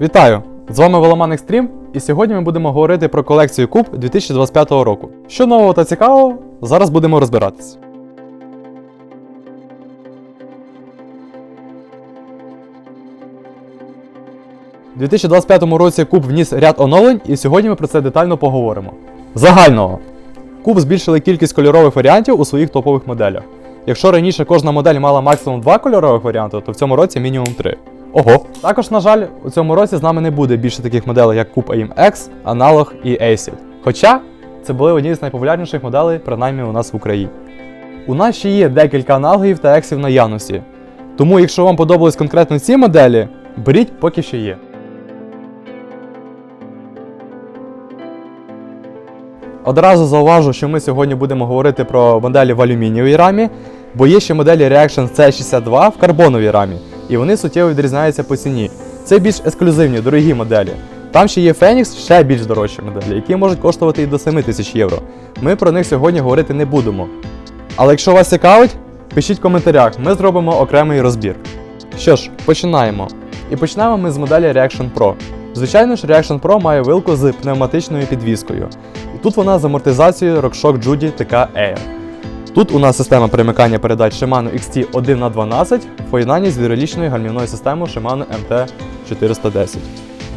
Вітаю! З вами Воломан Екстрім, і сьогодні ми будемо говорити про колекцію Куб 2025 року. Що нового та цікавого, зараз будемо розбиратись. У 2025 році Куб вніс ряд оновлень, і сьогодні ми про це детально поговоримо. Загального. Куб збільшили кількість кольорових варіантів у своїх топових моделях. Якщо раніше кожна модель мала максимум 2 кольорових варіанти, то в цьому році мінімум 3. Ого. Також, на жаль, у цьому році з нами не буде більше таких моделей, як Куб AIM X, Analog і Acid. Хоча це були одні з найпопулярніших моделей, принаймні у нас в Україні. У нас ще є декілька аналогів та ексів наявності. Тому, якщо вам подобались конкретно ці моделі, беріть поки що є. Одразу зауважу, що ми сьогодні будемо говорити про моделі в алюмінієвій рамі, бо є ще моделі Reaction C62 в карбоновій рамі, і вони суттєво відрізняються по ціні. Це більш ексклюзивні, дорогі моделі. Там ще є Phoenix, ще більш дорожчі моделі, які можуть коштувати і до 7 тисяч євро. Ми про них сьогодні говорити не будемо. Але якщо вас цікавить, пишіть в коментарях, ми зробимо окремий розбір. Що ж, починаємо. І почнемо ми з моделі Reaction Pro. Звичайно ж, Reaction Pro має вилку з пневматичною підвіскою. І тут вона з амортизацією RockShox Judy TK Air. Тут у нас система перемикання передач Shimano XT 1х12 в поєднанні з гідравлічною гальмівною системою Shimano MT410.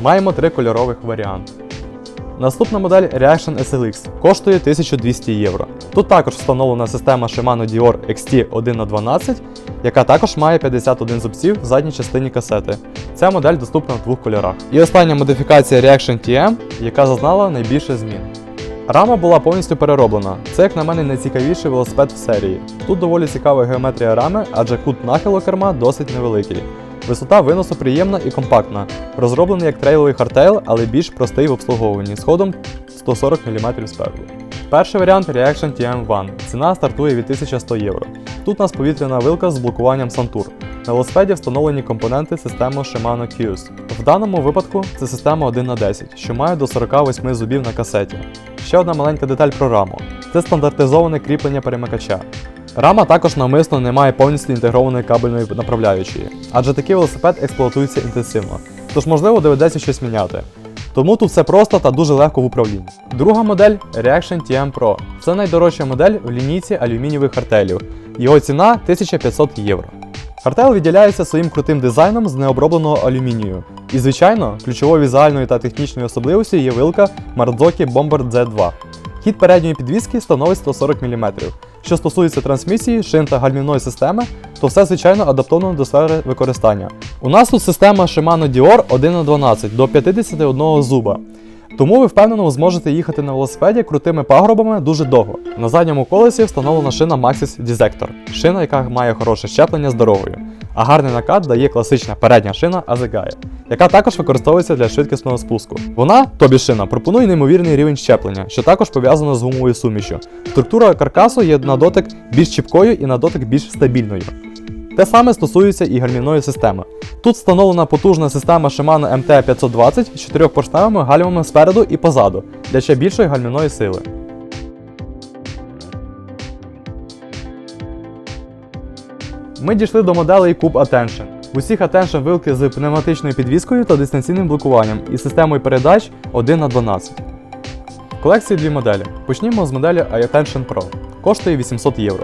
Маємо три кольорових варіанти. Наступна модель Reaction SLX коштує 1200 євро. Тут також встановлена система Shimano Dior XT 1х12, яка також має 51 зубців в задній частині касети. Ця модель доступна в двох кольорах. І остання модифікація Reaction TM, яка зазнала найбільше змін. Рама була повністю перероблена. Це, як на мене, найцікавіший велосипед в серії. Тут доволі цікава геометрія рами, адже кут нахилу керма досить невеликий. Висота виносу приємна і компактна, розроблений як трейловий хардтейл, але більш простий в обслуговуванні з ходом 140 мм спереду. Перший варіант Reaction TM1. Ціна стартує від 1100 євро. Тут у нас повітряна вилка з блокуванням Santur. На велосипеді встановлені компоненти системи Shimano Qs. В даному випадку це система 1х10, що має до 48 зубів на касеті. Ще одна маленька деталь про раму. Це стандартизоване кріплення перемикача. Рама також навмисно не має повністю інтегрованої кабельної направляючої, адже такий велосипед експлуатується інтенсивно, тож можливо доведеться щось міняти. Тому тут все просто та дуже легко в управлінні. Друга модель Reaction TM Pro. Це найдорожча модель в лінійці алюмінієвих хартелів. Його ціна 1500 євро. Хартел відділяється своїм крутим дизайном з необробленого алюмінію. І, звичайно, ключовою візуальною та технічною особливістю є вилка Marzocchi Bomber Z2. Хід передньої підвіски становить 140 мм. Що стосується трансмісії, шин та гальмівної системи, то все звичайно адаптовано до сфери використання. У нас тут система Shimano Dior 1х12 до 51 зуба. Тому ви впевнено зможете їхати на велосипеді крутими пагорбами дуже довго. На задньому колесі встановлена шина Maxxis Dissector, шина, яка має хороше щеплення з дорогою. А гарний накат дає класична передня шина Azegaya, яка також використовується для швидкісного спуску. Вона, тобі шина, пропонує неймовірний рівень щеплення, що також пов'язано з гумовою сумішю. Структура каркасу є на дотик більш чіпкою і на дотик більш стабільною. Те саме стосується і гальмівної системи. Тут встановлена потужна система Shimano MT520 з чотирьохпоршневими гальмами спереду і позаду для ще більшої гальмівної сили. Ми дійшли до моделей Cube Attention. Усіх Attention вилки з пневматичною підвіскою та дистанційним блокуванням і системою передач 1 на 12. В колекції дві моделі. Почнімо з моделі Attention Pro. Коштує 800 євро.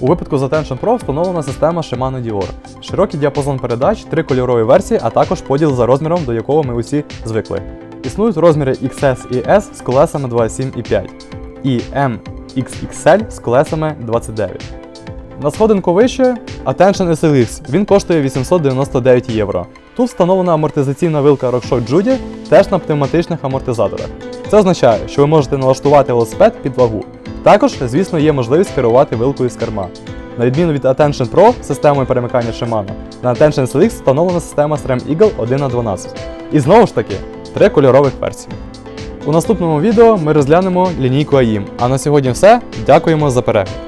У випадку з Attention Pro встановлена система Shimano Dior. Широкий діапазон передач, три кольорові версії, а також поділ за розміром, до якого ми усі звикли. Існують розміри XS і S з колесами 2,7 і 5, і MXXL з колесами 29. На сходинку вище Attention SLX. Він коштує 899 євро. Тут встановлена амортизаційна вилка RockShox Judy теж на пневматичних амортизаторах. Це означає, що ви можете налаштувати велосипед під вагу. Також, звісно, є можливість керувати вилкою з керма. На відміну від Attention Pro системою перемикання Shimano, на Attention SLX встановлена система SRAM Eagle 1х12. І знову ж таки, три кольорових версії. У наступному відео ми розглянемо лінійку AIM. А на сьогодні все. Дякуємо за перегляд.